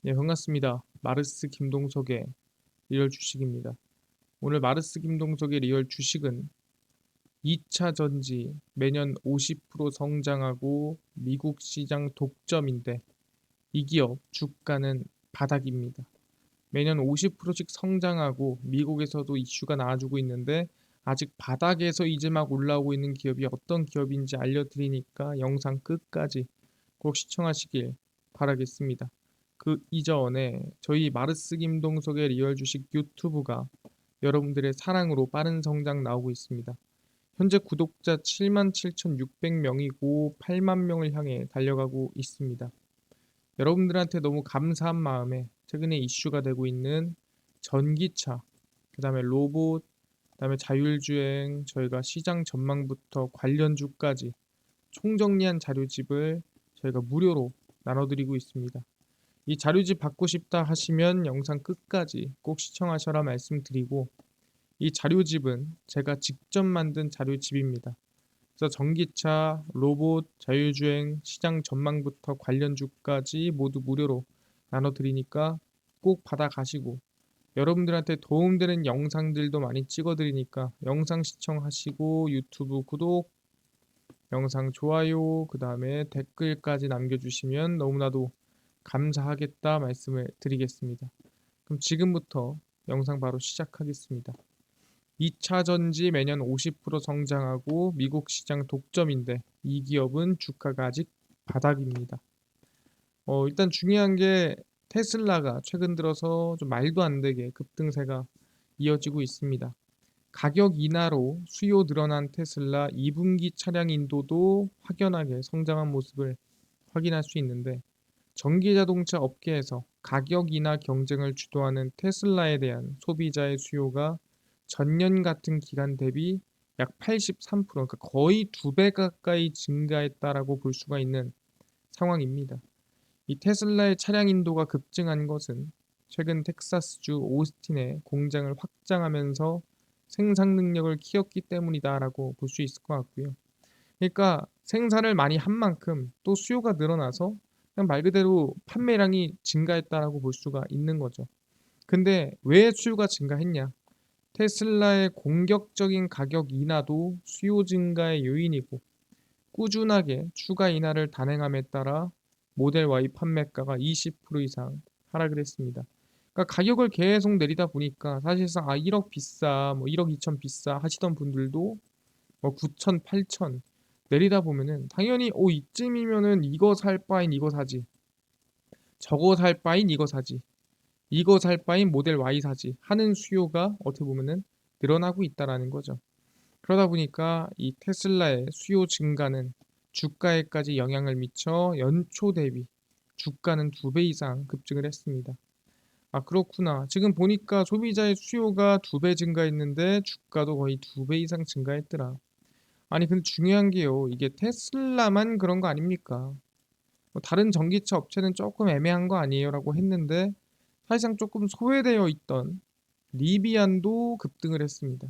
네, 반갑습니다. 마르스 김동석의 리얼 주식입니다. 오늘 마르스 김동석의 리얼 주식은 2차 전지 매년 50% 성장하고 미국 시장 독점인데 이 기업 주가는 바닥입니다. 매년 50%씩 성장하고 미국에서도 이슈가 나와주고 있는데 아직 바닥에서 이제 막 올라오고 있는 기업이 어떤 기업인지 알려드리니까 영상 끝까지 꼭 시청하시길 바라겠습니다. 그 이전에 저희 마르스 김동석의 리얼 주식 유튜브가 여러분들의 사랑으로 빠른 성장 나오고 있습니다. 현재 구독자 77,600명이고 8만 명을 향해 달려가고 있습니다. 여러분들한테 너무 감사한 마음에 최근에 이슈가 되고 있는 전기차, 그 다음에 로봇, 그 다음에 자율주행, 저희가 시장 전망부터 관련 주까지 총정리한 자료집을 저희가 무료로 나눠드리고 있습니다. 이 자료집 받고 싶다 하시면 영상 끝까지 꼭 시청하셔라 말씀드리고 이 자료집은 제가 직접 만든 자료집입니다. 그래서 전기차, 로봇, 자율주행, 시장 전망부터 관련주까지 모두 무료로 나눠드리니까 꼭 받아가시고 여러분들한테 도움되는 영상들도 많이 찍어드리니까 영상 시청하시고 유튜브 구독, 영상 좋아요, 그 다음에 댓글까지 남겨주시면 너무나도 감사하겠다 말씀을 드리겠습니다. 그럼 지금부터 영상 바로 시작하겠습니다. 2차 전지 매년 50% 성장하고 미국 시장 독점인데 이 기업은 주가가 아직 바닥입니다. 어, 일단 중요한 게 테슬라가 최근 들어서 좀 말도 안 되게 급등세가 이어지고 있습니다. 가격 인하로 수요 늘어난 테슬라 2분기 차량 인도도 확연하게 성장한 모습을 확인할 수 있는데 전기자동차 업계에서 가격 인하 경쟁을 주도하는 테슬라에 대한 소비자의 수요가 전년 같은 기간 대비 약 83% 그러니까 거의 두 배 가까이 증가했다라고 볼 수가 있는 상황입니다. 이 테슬라의 차량 인도가 급증한 것은 최근 텍사스주 오스틴의 공장을 확장하면서 생산 능력을 키웠기 때문이다라고 볼 수 있을 것 같고요. 그러니까 생산을 많이 한 만큼 또 수요가 늘어나서 말 그대로 판매량이 증가했다라고 볼 수가 있는 거죠. 근데 왜 수요가 증가했냐? 테슬라의 공격적인 가격 인하도 수요 증가의 요인이고 꾸준하게 추가 인하를 단행함에 따라 모델 Y 판매가가 20% 이상 하락을 했습니다. 그러니까 가격을 계속 내리다 보니까 사실상 아 1억 비싸, 뭐 1억 2천 비싸 하시던 분들도 뭐 9천, 8천 내리다 보면은 당연히 오 이쯤이면은 이거 살 바엔 이거 사지 저거 살 바엔 이거 사지 이거 살 바엔 모델 Y 사지 하는 수요가 어떻게 보면은 늘어나고 있다라는 거죠. 그러다 보니까 이 테슬라의 수요 증가는 주가에까지 영향을 미쳐 연초 대비 주가는 두 배 이상 급증을 했습니다. 아 그렇구나. 지금 보니까 소비자의 수요가 두 배 증가했는데 주가도 거의 두 배 이상 증가했더라. 아니 근데 중요한 게요. 이게 테슬라만 그런 거 아닙니까? 뭐 다른 전기차 업체는 조금 애매한 거 아니에요라고 했는데 사실상 조금 소외되어 있던 리비안도 급등을 했습니다.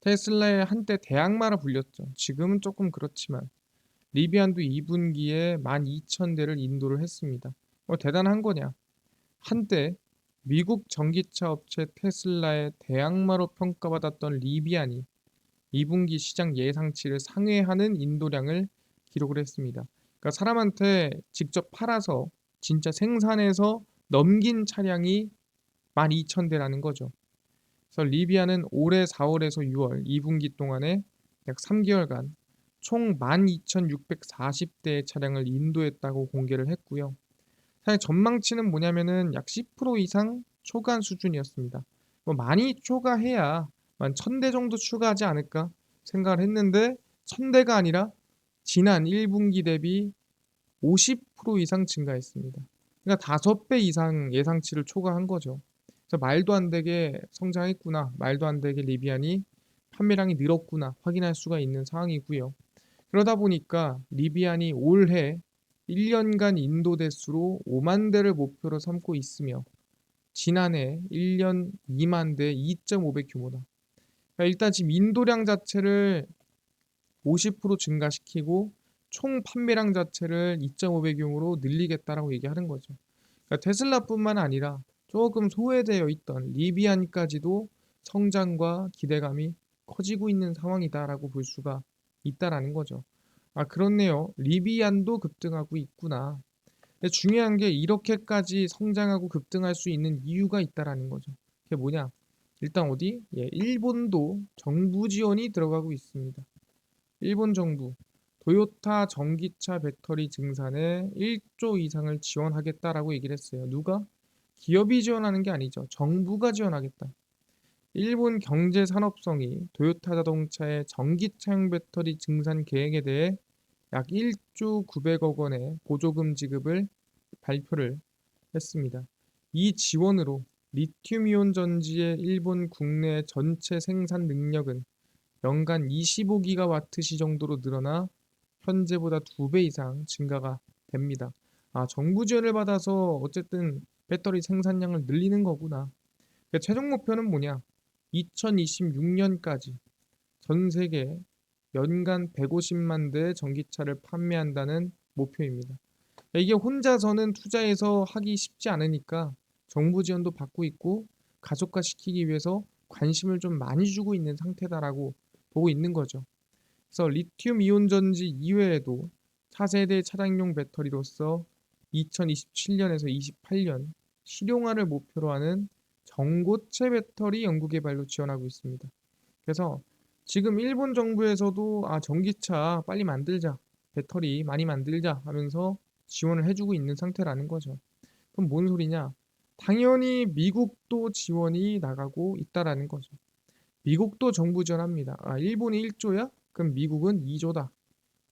테슬라의 한때 대항마라 불렸죠. 지금은 조금 그렇지만 리비안도 2분기에 12,000대를 인도를 했습니다. 뭐 대단한 거냐? 한때 미국 전기차 업체 테슬라의 대항마로 평가받았던 리비안이 2분기 시장 예상치를 상회하는 인도량을 기록을 했습니다. 그러니까 사람한테 직접 팔아서 진짜 생산해서 넘긴 차량이 12,000대라는 거죠. 그래서 리비아는 올해 4월에서 6월 2분기 동안에 약 3개월간 총 12,640대의 차량을 인도했다고 공개를 했고요. 사실 전망치는 뭐냐면은 약 10% 이상 초과한 수준이었습니다. 뭐 많이 초과해야 한 1000대 정도 추가하지 않을까 생각을 했는데 1000대가 아니라 지난 1분기 대비 50% 이상 증가했습니다. 그러니까 5배 이상 예상치를 초과한 거죠. 그래서 말도 안 되게 성장했구나, 말도 안 되게 리비안이 판매량이 늘었구나 확인할 수가 있는 상황이고요. 그러다 보니까 리비안이 올해 1년간 인도 대수로 5만 대를 목표로 삼고 있으며 지난해 1년 2만 대 2.5배 규모다. 그러니까 일단 지금 인도량 자체를 50% 증가시키고 총 판매량 자체를 2.5배 규모로 늘리겠다라고 얘기하는 거죠. 그러니까 테슬라뿐만 아니라 조금 소외되어 있던 리비안까지도 성장과 기대감이 커지고 있는 상황이다라고 볼 수가 있다라는 거죠. 아, 그렇네요. 리비안도 급등하고 있구나. 근데 중요한 게 이렇게까지 성장하고 급등할 수 있는 이유가 있다라는 거죠. 그게 뭐냐? 일단 어디? 예, 일본도 정부 지원이 들어가고 있습니다. 일본 정부 도요타 전기차 배터리 증산에 1조 이상을 지원하겠다라고 얘기를 했어요. 누가? 기업이 지원하는 게 아니죠. 정부가 지원하겠다. 일본 경제 산업성이 도요타 자동차의 전기차용 배터리 증산 계획에 대해 약 1조 900억 원의 보조금 지급을 발표를 했습니다. 이 지원으로 리튬이온 전지의 일본 국내 전체 생산 능력은 연간 25기가와트시 정도로 늘어나 현재보다 두배 이상 증가가 됩니다. 아, 정부 지원을 받아서 어쨌든 배터리 생산량을 늘리는 거구나. 그러니까 최종 목표는 뭐냐? 2026년까지 전 세계 연간 150만 대의 전기차를 판매한다는 목표입니다. 이게 혼자서는 투자해서 하기 쉽지 않으니까 정부 지원도 받고 있고 가속화 시키기 위해서 관심을 좀 많이 주고 있는 상태다라고 보고 있는 거죠. 그래서 리튬 이온 전지 이외에도 차세대 차량용 배터리로서 2027년에서 28년 실용화를 목표로 하는 전고체 배터리 연구 개발로 지원하고 있습니다. 그래서 지금 일본 정부에서도 아 전기차 빨리 만들자 배터리 많이 만들자 하면서 지원을 해주고 있는 상태라는 거죠. 그럼 뭔 소리냐? 당연히 미국도 지원이 나가고 있다라는 거죠. 미국도 정부 지원합니다. 아, 일본이 1조야? 그럼 미국은 2조다.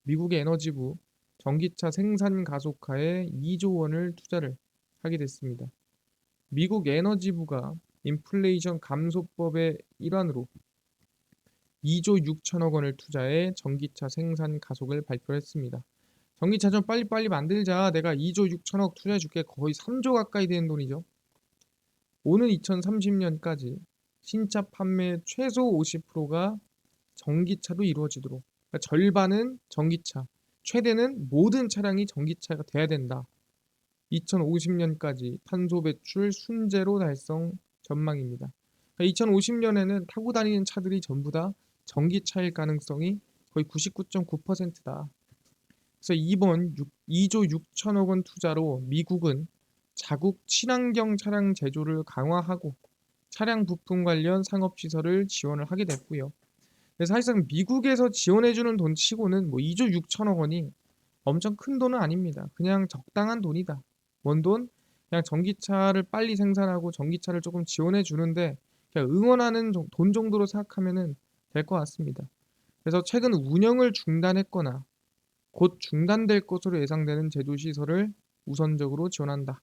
미국의 에너지부 전기차 생산 가속화에 2조 원을 투자를 하게 됐습니다. 미국 에너지부가 인플레이션 감소법의 일환으로 2조 6천억 원을 투자해 전기차 생산 가속을 발표했습니다. 전기차 좀 빨리빨리 만들자. 내가 2조 6천억 투자해 줄게. 거의 3조 가까이 되는 돈이죠. 오는 2030년까지 신차 판매 최소 50%가 전기차로 이루어지도록 그러니까 절반은 전기차, 최대는 모든 차량이 전기차가 돼야 된다. 2050년까지 탄소 배출 순제로 달성 전망입니다. 그러니까 2050년에는 타고 다니는 차들이 전부 다 전기차일 가능성이 거의 99.9%다. 그래서 이번 6, 2조 6천억 원 투자로 미국은 자국 친환경 차량 제조를 강화하고 차량 부품 관련 상업 시설을 지원을 하게 됐고요. 그래서 사실상 미국에서 지원해주는 돈 치고는 뭐 2조 6천억 원이 엄청 큰 돈은 아닙니다. 그냥 적당한 돈이다. 원 돈? 그냥 전기차를 빨리 생산하고 전기차를 조금 지원해 주는데 그냥 응원하는 돈 정도로 생각하면 될것 같습니다. 그래서 최근 운영을 중단했거나 곧 중단될 것으로 예상되는 제조 시설을 우선적으로 지원한다.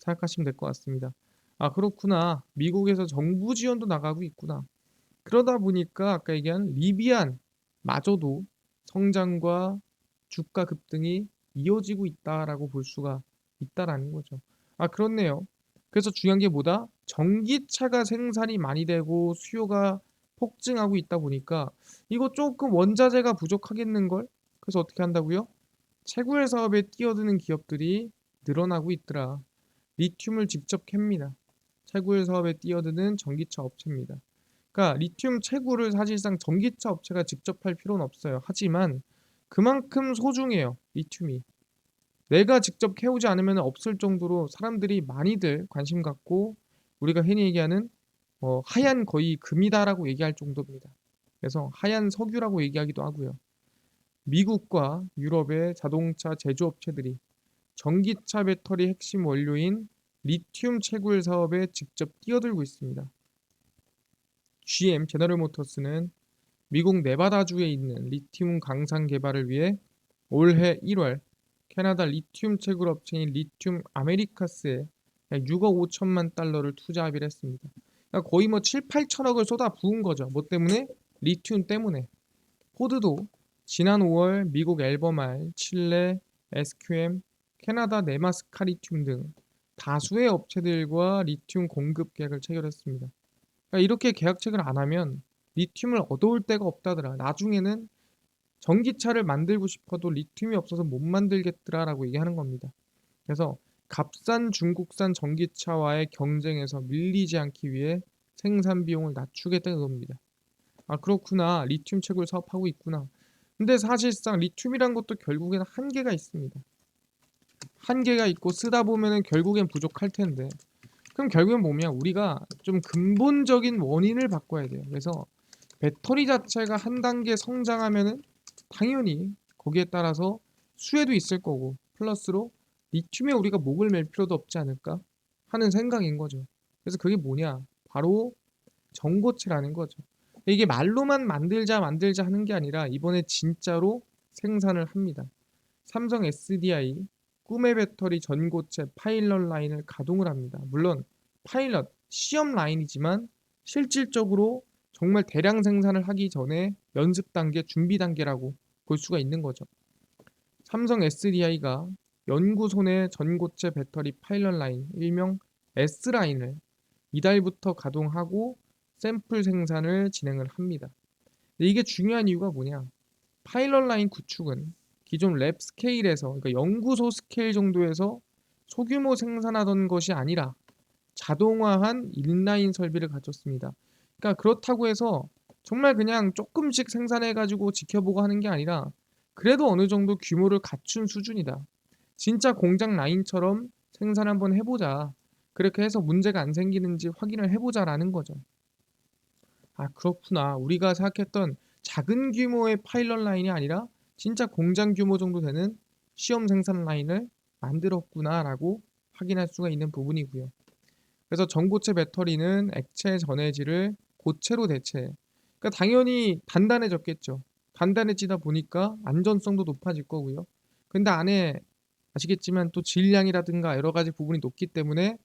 생각하시면 될 것 같습니다. 아, 그렇구나. 미국에서 정부 지원도 나가고 있구나. 그러다 보니까 아까 얘기한 리비안 마저도 성장과 주가 급등이 이어지고 있다라고 볼 수가 있다라는 거죠. 아, 그렇네요. 그래서 중요한 게 뭐다? 전기차가 생산이 많이 되고 수요가 폭증하고 있다 보니까 이거 조금 원자재가 부족하겠는걸? 그래서 어떻게 한다고요? 채굴 사업에 뛰어드는 기업들이 늘어나고 있더라. 리튬을 직접 캡니다. 채굴 사업에 뛰어드는 전기차 업체입니다. 그러니까 리튬 채굴을 사실상 전기차 업체가 직접 할 필요는 없어요. 하지만 그만큼 소중해요. 리튬이. 내가 직접 캐오지 않으면 없을 정도로 사람들이 많이들 관심 갖고 우리가 흔히 얘기하는 어, 하얀 거의 금이다라고 얘기할 정도입니다. 그래서 하얀 석유라고 얘기하기도 하고요. 미국과 유럽의 자동차 제조업체들이 전기차 배터리 핵심 원료인 리튬 채굴 사업에 직접 뛰어들고 있습니다. GM 제너럴 모터스는 미국 네바다주에 있는 리튬 강산 개발을 위해 올해 1월 캐나다 리튬 채굴 업체인 리튬 아메리카스에 6억 5천만 달러를 투자하기로 했습니다. 그러니까 거의 뭐 7, 8천억을 쏟아 부은 거죠. 뭐 때문에? 리튬 때문에. 포드도 지난 5월 미국 앨버말, 칠레, SQM, 캐나다 네마스카 리튬 등 다수의 업체들과 리튬 공급 계약을 체결했습니다. 그러니까 이렇게 계약 체결 안 하면 리튬을 얻어올 데가 없다더라. 나중에는 전기차를 만들고 싶어도 리튬이 없어서 못 만들겠더라라고 얘기하는 겁니다. 그래서 값싼 중국산 전기차와의 경쟁에서 밀리지 않기 위해 생산 비용을 낮추겠다는 겁니다. 아 그렇구나. 리튬 채굴 사업하고 있구나. 근데 사실상 리튬이란 것도 결국에는 한계가 있습니다. 한계가 있고 쓰다 보면은 결국엔 부족할 텐데 그럼 결국엔 뭐냐 우리가 좀 근본적인 원인을 바꿔야 돼요. 그래서 배터리 자체가 한 단계 성장하면은 당연히 거기에 따라서 수혜도 있을 거고 플러스로 리튬에 우리가 목을 맬 필요도 없지 않을까 하는 생각인 거죠. 그래서 그게 뭐냐 바로 전고체라는 거죠. 이게 말로만 만들자 만들자 하는 게 아니라 이번에 진짜로 생산을 합니다. 삼성 SDI 꿈의 배터리 전고체 파일럿 라인을 가동을 합니다. 물론 파일럿 시험 라인이지만 실질적으로 정말 대량 생산을 하기 전에 연습 단계, 준비 단계라고 볼 수가 있는 거죠. 삼성 SDI가 연구소 내 전고체 배터리 파일럿 라인, 일명 S라인을 이달부터 가동하고 샘플 생산을 진행을 합니다. 이게 중요한 이유가 뭐냐? 파일럿 라인 구축은 기존 랩 스케일에서 그러니까 연구소 스케일 정도에서 소규모 생산하던 것이 아니라 자동화한 인라인 설비를 갖췄습니다. 그러니까 그렇다고 해서 정말 그냥 조금씩 생산해 가지고 지켜보고 하는 게 아니라 그래도 어느 정도 규모를 갖춘 수준이다. 진짜 공장 라인처럼 생산 한번 해보자. 그렇게 해서 문제가 안 생기는지 확인을 해보자라는 거죠. 아, 그렇구나. 우리가 생각했던 작은 규모의 파일럿 라인이 아니라 진짜 공장 규모 정도 되는 시험 생산 라인을 만들었구나라고 확인할 수가 있는 부분이고요. 그래서 전고체 배터리는 액체 전해질을 고체로 대체. 그러니까 당연히 단단해졌겠죠. 단단해지다 보니까 안전성도 높아질 거고요. 근데 안에 아시겠지만 또 질량이라든가 여러 가지 부분이 높기 때문에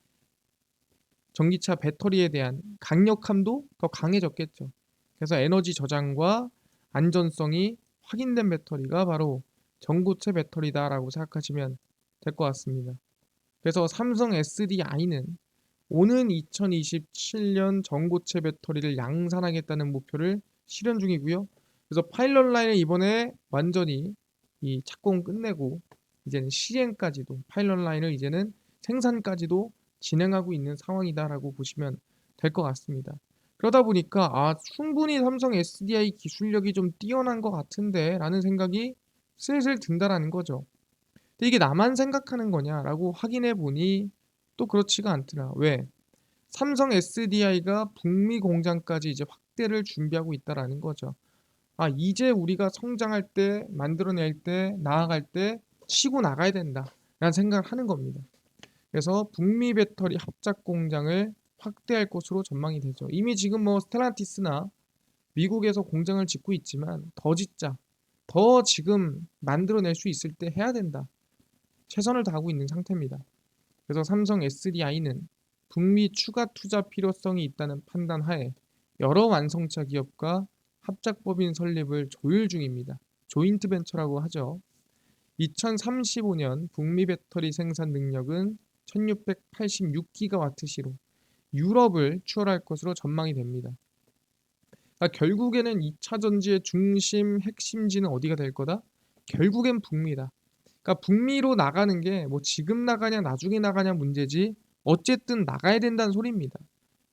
전기차 배터리에 대한 강력함도 더 강해졌겠죠. 그래서 에너지 저장과 안전성이 확인된 배터리가 바로 전고체 배터리다라고 생각하시면 될 것 같습니다. 그래서 삼성 SDI는 오는 2027년 전고체 배터리를 양산하겠다는 목표를 실현 중이고요. 그래서 파일럿 라인을 이번에 완전히 이 착공 끝내고 이제는 시행까지도 파일럿 라인을 이제는 생산까지도 진행하고 있는 상황이다라고 보시면 될 것 같습니다. 그러다 보니까 아 충분히 삼성 SDI 기술력이 좀 뛰어난 것 같은데 라는 생각이 슬슬 든다라는 거죠. 근데 이게 나만 생각하는 거냐라고 확인해 보니 또 그렇지가 않더라. 왜? 삼성 SDI가 북미 공장까지 이제 확대를 준비하고 있다라는 거죠. 아 이제 우리가 성장할 때 만들어낼 때 나아갈 때 치고 나가야 된다라는 생각을 하는 겁니다. 그래서 북미 배터리 합작 공장을 확대할 것으로 전망이 되죠. 이미 지금 뭐 스텔란티스나 미국에서 공장을 짓고 있지만 더 짓자. 더 지금 만들어낼 수 있을 때 해야 된다. 최선을 다하고 있는 상태입니다. 그래서 삼성 SDI는 북미 추가 투자 필요성이 있다는 판단 하에 여러 완성차 기업과 합작법인 설립을 조율 중입니다. 조인트 벤처라고 하죠. 2035년 북미 배터리 생산 능력은 1686기가와트시로 유럽을 추월할 것으로 전망이 됩니다. 그러니까 결국에는 2차 전지의 중심 핵심지는 어디가 될 거다? 결국엔 북미다. 그러니까 북미로 나가는 게 뭐 지금 나가냐 나중에 나가냐 문제지 어쨌든 나가야 된다는 소리입니다.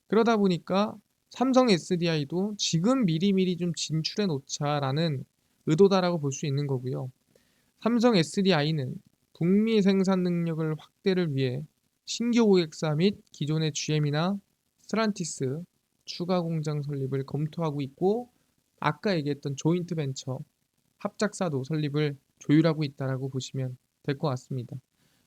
그러다 보니까 삼성 SDI도 지금 미리미리 좀 진출해 놓자라는 의도다라고 볼 수 있는 거고요. 삼성 SDI는 북미 생산 능력을 확대를 위해 신규 고객사 및 기존의 GM이나 스란티스 추가 공장 설립을 검토하고 있고 아까 얘기했던 조인트 벤처 합작사도 설립을 조율하고 있다라고 보시면 될 것 같습니다.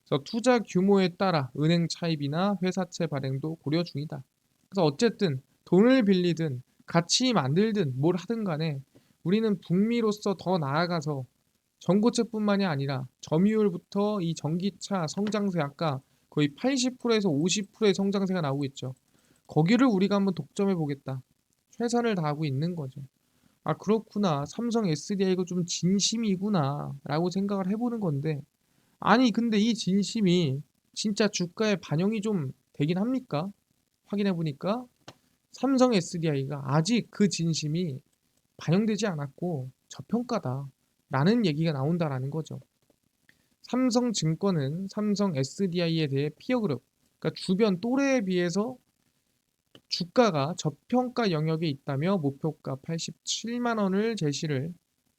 그래서 투자 규모에 따라 은행 차입이나 회사채 발행도 고려 중이다. 그래서 어쨌든 돈을 빌리든 같이 만들든 뭘 하든 간에 우리는 북미로서 더 나아가서 전고체뿐만이 아니라 점유율부터 이 전기차 성장세 아까 거의 80%에서 50%의 성장세가 나오고 있죠. 거기를 우리가 한번 독점해 보겠다. 최선을 다하고 있는 거죠. 아 그렇구나. 삼성 SDI가 좀 진심이구나 라고 생각을 해보는 건데 아니 근데 이 진심이 진짜 주가에 반영이 좀 되긴 합니까? 확인해 보니까 삼성 SDI가 아직 그 진심이 반영되지 않았고 저평가다 라는 얘기가 나온다라는 거죠. 삼성증권은 삼성 SDI에 대해 피어그룹, 그러니까 주변 또래에 비해서 주가가 저평가 영역에 있다며 목표가 87만 원을 제시를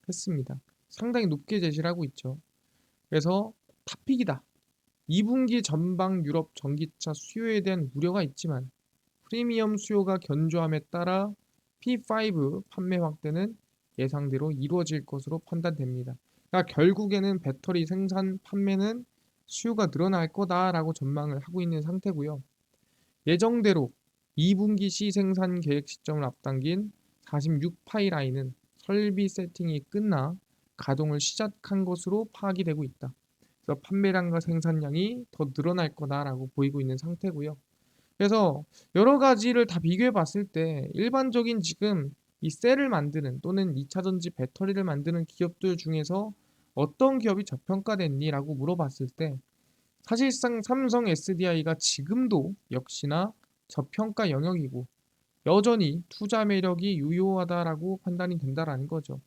했습니다. 상당히 높게 제시를 하고 있죠. 그래서 탑픽이다. 2분기 전방 유럽 전기차 수요에 대한 우려가 있지만 프리미엄 수요가 견조함에 따라 P5 판매 확대는 예상대로 이루어질 것으로 판단됩니다. 그러니까 결국에는 배터리 생산 판매는 수요가 늘어날 거다라고 전망을 하고 있는 상태고요. 예정대로 2분기 시 생산 계획 시점을 앞당긴 46파이 라인은 설비 세팅이 끝나 가동을 시작한 것으로 파악이 되고 있다. 그래서 판매량과 생산량이 더 늘어날 거다라고 보이고 있는 상태고요. 그래서 여러 가지를 다 비교해 봤을 때 일반적인 지금 이 셀을 만드는 또는 2차 전지 배터리를 만드는 기업들 중에서 어떤 기업이 저평가됐니 라고 물어봤을 때 사실상 삼성 SDI가 지금도 역시나 저평가 영역이고 여전히 투자 매력이 유효하다라고 판단이 된다라는 거죠.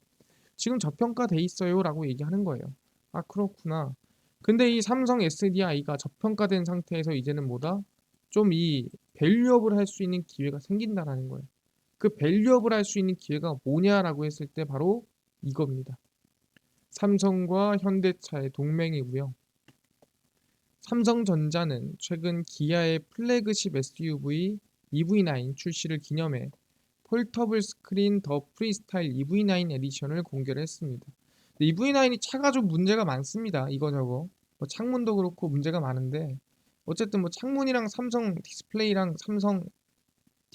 지금 저평가돼 있어요 라고 얘기하는 거예요. 아 그렇구나. 근데 이 삼성 SDI가 저평가된 상태에서 이제는 뭐다? 좀 이 밸류업을 할 수 있는 기회가 생긴다라는 거예요. 그 밸류업을 할 수 있는 기회가 뭐냐라고 했을 때 바로 이겁니다. 삼성과 현대차의 동맹이고요. 삼성전자는 최근 기아의 플래그십 SUV EV9 출시를 기념해 폴터블 스크린 더 프리스타일 EV9 에디션을 공개를 했습니다. EV9이 차가 좀 문제가 많습니다. 이거 저거. 뭐 창문도 그렇고 문제가 많은데 어쨌든 뭐 창문이랑 삼성 디스플레이랑 삼성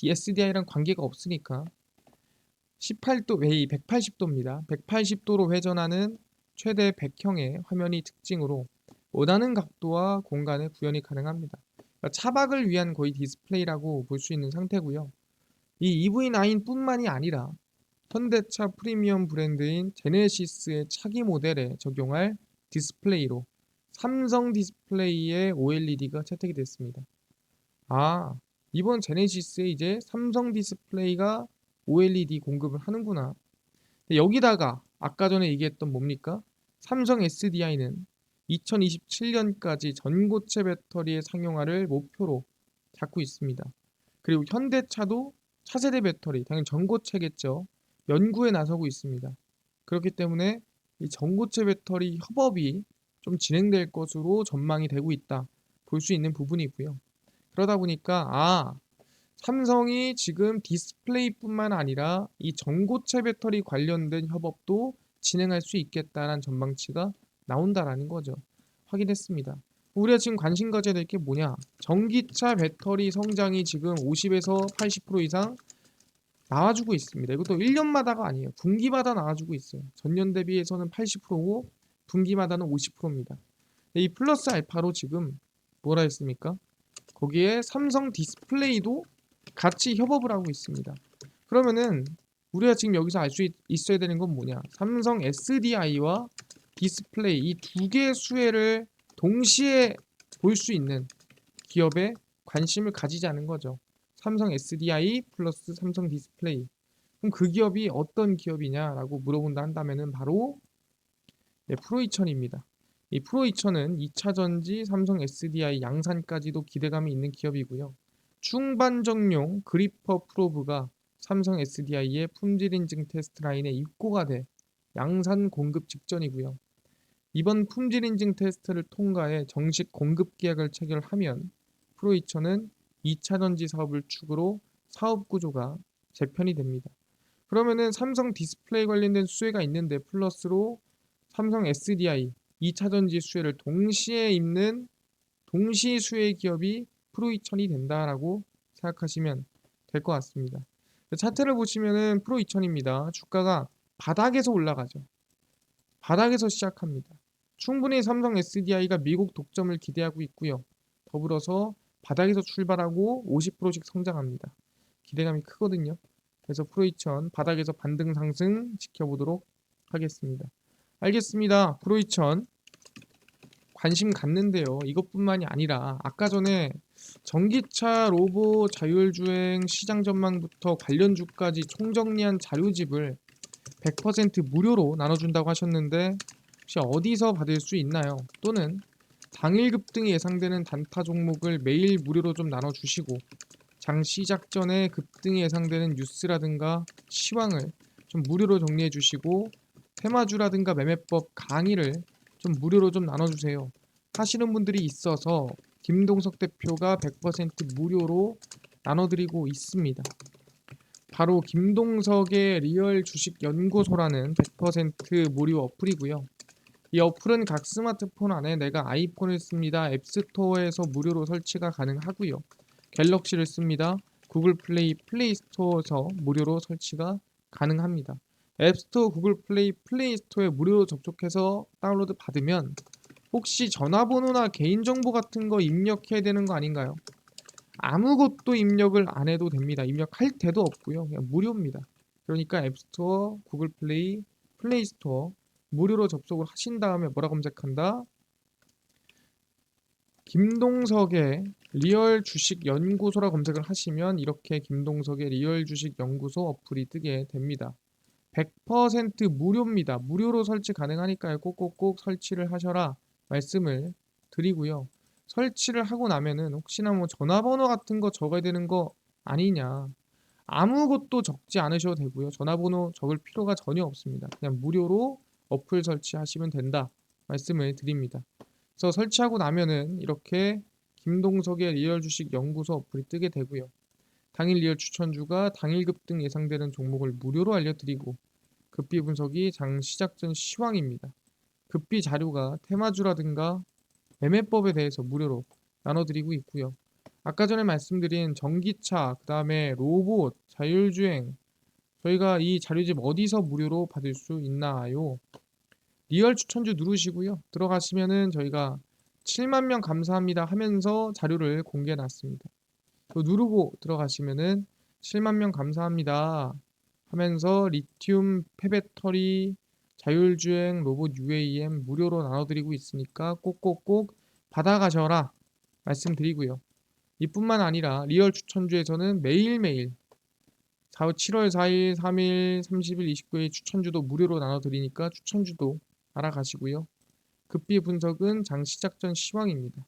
SDI랑 관계가 없으니까 18도 웨이 180도입니다. 180도로 회전하는 최대 100형의 화면이 특징으로 원하는 각도와 공간의 구현이 가능합니다. 그러니까 차박을 위한 거의 디스플레이라고 볼 수 있는 상태고요. 이 EV9뿐만이 아니라 현대차 프리미엄 브랜드인 제네시스의 차기 모델에 적용할 디스플레이로 삼성 디스플레이의 OLED가 채택이 됐습니다. 아, 이번 제네시스에 이제 삼성 디스플레이가 OLED 공급을 하는구나. 여기다가 아까 전에 얘기했던 뭡니까? 삼성 SDI는 2027년까지 전고체 배터리의 상용화를 목표로 잡고 있습니다. 그리고 현대차도 차세대 배터리, 당연히 전고체겠죠. 연구에 나서고 있습니다. 그렇기 때문에 이 전고체 배터리 협업이 좀 진행될 것으로 전망이 되고 있다. 볼 수 있는 부분이고요. 그러다 보니까 아 삼성이 지금 디스플레이뿐만 아니라 이 전고체 배터리 관련된 협업도 진행할 수 있겠다라는 전망치가 나온다라는 거죠. 확인했습니다. 우리가 지금 관심 가져야 될 게 뭐냐? 전기차 배터리 성장이 지금 50에서 80% 이상 나와주고 있습니다. 이것도 1년마다가 아니에요. 분기마다 나와주고 있어요. 전년 대비해서는 80%고 분기마다는 50%입니다. 이 플러스 알파로 지금 뭐라 했습니까? 거기에 삼성 디스플레이도 같이 협업을 하고 있습니다. 그러면은 우리가 지금 여기서 알 수 있어야 되는 건 뭐냐? 삼성 SDI와 디스플레이 이 두 개의 수혜를 동시에 볼 수 있는 기업에 관심을 가지자는 거죠. 삼성 SDI 플러스 삼성 디스플레이. 그럼 그 기업이 어떤 기업이냐라고 물어본다 한다면은 바로 네, 프로2000입니다. 이 프로2000은 2차 전지 삼성 SDI 양산까지도 기대감이 있는 기업이고요. 중반정용 그리퍼 프로브가 삼성 SDI의 품질 인증 테스트 라인에 입고가 돼 양산 공급 직전이고요. 이번 품질 인증 테스트를 통과해 정식 공급 계약을 체결하면 프로2천은 2차 전지 사업을 축으로 사업 구조가 재편이 됩니다. 그러면은 삼성 디스플레이 관련된 수혜가 있는데 플러스로 삼성 SDI 2차 전지 수혜를 동시에 입는 동시 수혜 기업이 프로2천이 된다라고 생각하시면 될 것 같습니다. 차트를 보시면은 프로2천입니다. 주가가 바닥에서 올라가죠. 바닥에서 시작합니다. 충분히 삼성 SDI가 미국 독점을 기대하고 있고요. 더불어서 바닥에서 출발하고 50%씩 성장합니다. 기대감이 크거든요. 그래서 프로2000 바닥에서 반등 상승 지켜보도록 하겠습니다. 알겠습니다. 프로2000 관심 갖는데요. 이것뿐만이 아니라 아까 전에 전기차 로보 자율주행 시장 전망부터 관련주까지 총정리한 자료집을 100% 무료로 나눠준다고 하셨는데 혹시 어디서 받을 수 있나요? 또는 당일 급등이 예상되는 단타 종목을 매일 무료로 좀 나눠주시고 장 시작 전에 급등이 예상되는 뉴스라든가 시황을 좀 무료로 정리해 주시고 테마주라든가 매매법 강의를 좀 무료로 좀 나눠주세요. 하시는 분들이 있어서 김동석 대표가 100% 무료로 나눠드리고 있습니다. 바로 김동석의 리얼 주식 연구소라는 100% 무료 어플이고요. 이 어플은 각 스마트폰 안에 내가 아이폰을 씁니다. 앱스토어에서 무료로 설치가 가능하고요. 갤럭시를 씁니다. 구글 플레이 플레이 스토어에서 무료로 설치가 가능합니다. 앱스토어, 구글 플레이 플레이 스토어에 무료로 접속해서 다운로드 받으면 혹시 전화번호나 개인정보 같은 거 입력해야 되는 거 아닌가요? 아무것도 입력을 안 해도 됩니다. 입력할 때도 없고요. 그냥 무료입니다. 그러니까 앱스토어, 구글 플레이, 플레이 스토어 무료로 접속을 하신 다음에 뭐라 검색한다? 김동석의 리얼 주식 연구소라 검색을 하시면 이렇게 김동석의 리얼 주식 연구소 어플이 뜨게 됩니다. 100% 무료입니다. 무료로 설치 가능하니까요. 꼭꼭꼭 설치를 하셔라 말씀을 드리고요. 설치를 하고 나면은 혹시나 뭐 전화번호 같은 거 적어야 되는 거 아니냐. 아무것도 적지 않으셔도 되고요. 전화번호 적을 필요가 전혀 없습니다. 그냥 무료로 어플 설치하시면 된다 말씀을 드립니다. 그래서 설치하고 나면은 이렇게 김동석의 리얼 주식 연구소 어플이 뜨게 되고요. 당일 리얼 추천주가 당일 급등 예상되는 종목을 무료로 알려드리고 급비 분석이 장 시작 전 시황입니다. 급비 자료가 테마주라든가 매매법에 대해서 무료로 나눠드리고 있고요. 아까 전에 말씀드린 전기차, 그 다음에 로봇, 자율주행 저희가 이 자료집 어디서 무료로 받을 수 있나요? 리얼 추천주 누르시고요. 들어가시면은 저희가 7만 명 감사합니다 하면서 자료를 공개해 놨습니다. 또 누르고 들어가시면은 7만 명 감사합니다 하면서 리튬 폐배터리 자율주행 로봇 UAM 무료로 나눠드리고 있으니까 꼭꼭꼭 받아가셔라 말씀드리고요. 이뿐만 아니라 리얼 추천주에서는 매일매일 7월 4일, 3일, 30일, 29일 추천주도 무료로 나눠드리니까 추천주도 알아가시고요. 급비 분석은 장 시작 전 시황입니다.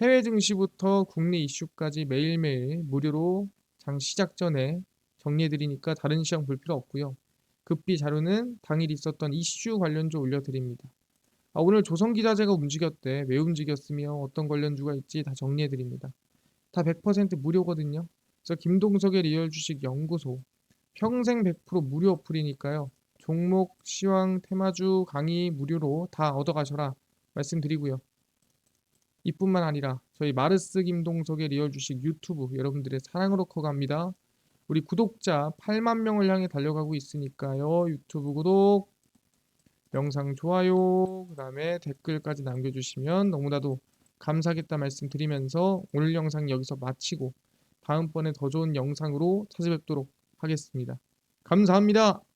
해외 증시부터 국내 이슈까지 매일매일 무료로 장 시작 전에 정리해드리니까 다른 시황 볼 필요 없고요. 급비 자료는 당일 있었던 이슈 관련주 올려드립니다. 아, 오늘 조선기자재가 움직였대. 왜 움직였으며 어떤 관련주가 있지 다 정리해드립니다. 다 100% 무료거든요. 그래서 김동석의 리얼 주식 연구소 평생 100% 무료 어플이니까요. 종목, 시황, 테마주 강의 무료로 다 얻어가셔라 말씀드리고요. 이뿐만 아니라 저희 마르스 김동석의 리얼 주식 유튜브 여러분들의 사랑으로 커갑니다. 우리 구독자 8만 명을 향해 달려가고 있으니까요. 유튜브 구독, 영상 좋아요, 그 다음에 댓글까지 남겨주시면 너무나도 감사하겠다 말씀드리면서 오늘 영상 여기서 마치고 다음번에 더 좋은 영상으로 찾아뵙도록 하겠습니다. 감사합니다.